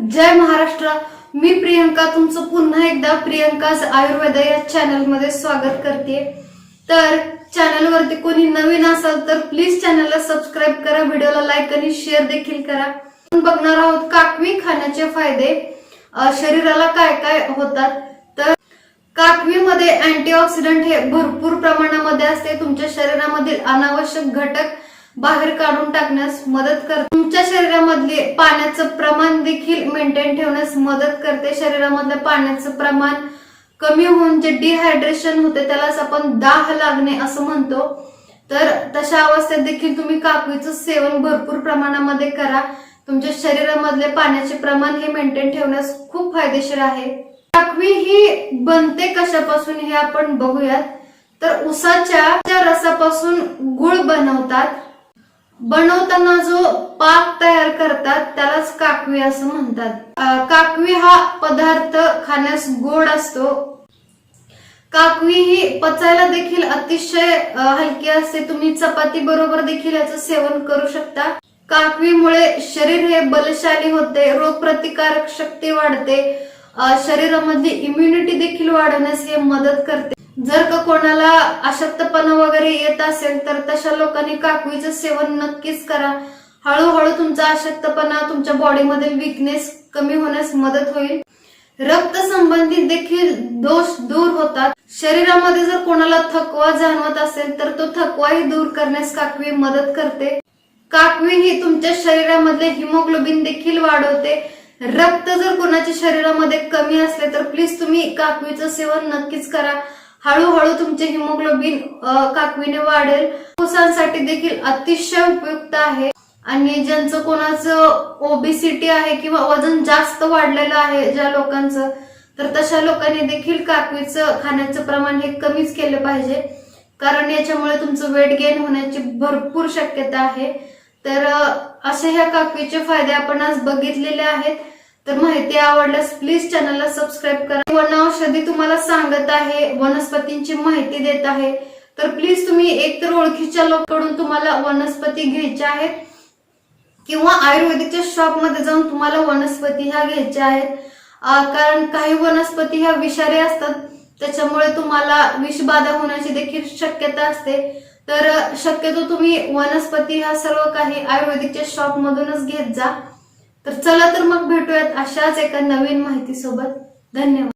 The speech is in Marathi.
जय महाराष्ट्र. मी प्रियंका तुमचं पुन्हा एकदा प्रियंकाच आयुर्वेद या चॅनलमध्ये स्वागत करते. तर चॅनलवरती कोणी नवीन असाल तर प्लीज चॅनलला सबस्क्राईब करा व्हिडिओला लाईक आणि शेअर देखील करा. बघणार आहोत काकवी खाण्याचे फायदे. शरीराला काय काय होतात? तर काकवीमध्ये अँटीऑक्सिडंट हे भरपूर प्रमाणामध्ये असते. तुमच्या शरीरामधील अनावश्यक घटक बाहेर काढून टाकण्यास मदत करते तुमच्या शरीरामधले पाण्याचं प्रमाण देखील मेंटेन ठेवण्यास मदत करते. शरीरामधलं पाण्याचं प्रमाण कमी होऊन जे डिहायड्रेशन होते त्यालाच आपण दाह लागणे असं म्हणतो. तर तशा अवस्थेत देखील तुम्ही काकवीचं सेवन भरपूर प्रमाणामध्ये करा. तुमच्या शरीरामधले पाण्याचे प्रमाण हे मेंटेन ठेवण्यास खूप फायदेशीर आहे. काकवी ही बनते कशापासून हे आपण बघूयात. तर उसाच्या रसापासून गुळ बनवतात. बनवताना जो पाक तयार करतात त्यालाच काकवी असं म्हणतात. काकवी हा पदार्थ खाण्यास गोड असतो. काकवी ही पचायला देखील अतिशय हलकी असते. तुम्ही चपाती बरोबर देखील याचं सेवन करू शकता. काकवीमुळे शरीर हे बलशाली होते रोगप्रतिकारक शक्ती वाढते. शरीरामधली इम्युनिटी देखील वाढवण्यास हे मदत करते. जर का कोणाला अशक्तपणा वगैरे येत असेल तर तशा लोकांनी काकवीचं सेवन नक्कीच करा. हळूहळू तुमचा अशक्तपणा तुमच्या बॉडीमधील विकनेस कमी होण्यास मदत होईल. रक्त संबंधित देखील दोष दूर होतात. शरीरामध्ये जर कोणाला थकवा जाणवत असेल तर तो थकवाही दूर करण्यास काकवी मदत करते. काकवी ही तुमच्या शरीरामधले हिमोग्लोबिन देखील वाढवते. रक्त जर कोणाच्या शरीरामध्ये कमी असले तर प्लीज तुम्ही काकवीचं सेवन नक्कीच करा. हळूहळू तुमचे हिमोग्लोबिन काकवीने वाढेल. फुसांसाठी देखील अतिशय उपयुक्त आहे. आणि ज्यांचं कोणाचं ओबेसिटी आहे किंवा वजन जास्त वाढलेलं आहे ज्या लोकांचं तर तशा लोकांनी देखील काकवीचं खाण्याचं प्रमाण हे कमीच केलं पाहिजे. कारण याच्यामुळे तुमचं वेट गेन होण्याची भरपूर शक्यता आहे. तर असे ह्या काकवीचे फायदे आपण आज बघितलेले आहेत. तर माहिती आवडल्यास प्लीज चॅनलला सबस्क्राईब करा. वनौषधी तुम्हाला सांगत आहे वनस्पतींची माहिती देत आहे. तर प्लीज तुम्ही एकतर ओळखीच्या लोकांकडून तुम्हाला वनस्पती घ्यायच्या आहेत किंवा आयुर्वेदिकच्या शॉपमध्ये जाऊन तुम्हाला वनस्पती ह्या घ्यायच्या आहेत. कारण काही वनस्पती ह्या विषारी असतात त्याच्यामुळे तुम्हाला विषबाधा होण्याची देखील शक्यता असते. तर शक्यतो तुम्ही वनस्पती ह्या सर्व काही आयुर्वेदिकच्या शॉप मधूनच घेत जा. तर चला तर मग भेटूयात अशाच एका नवीन माहिती सोबत धन्यवाद.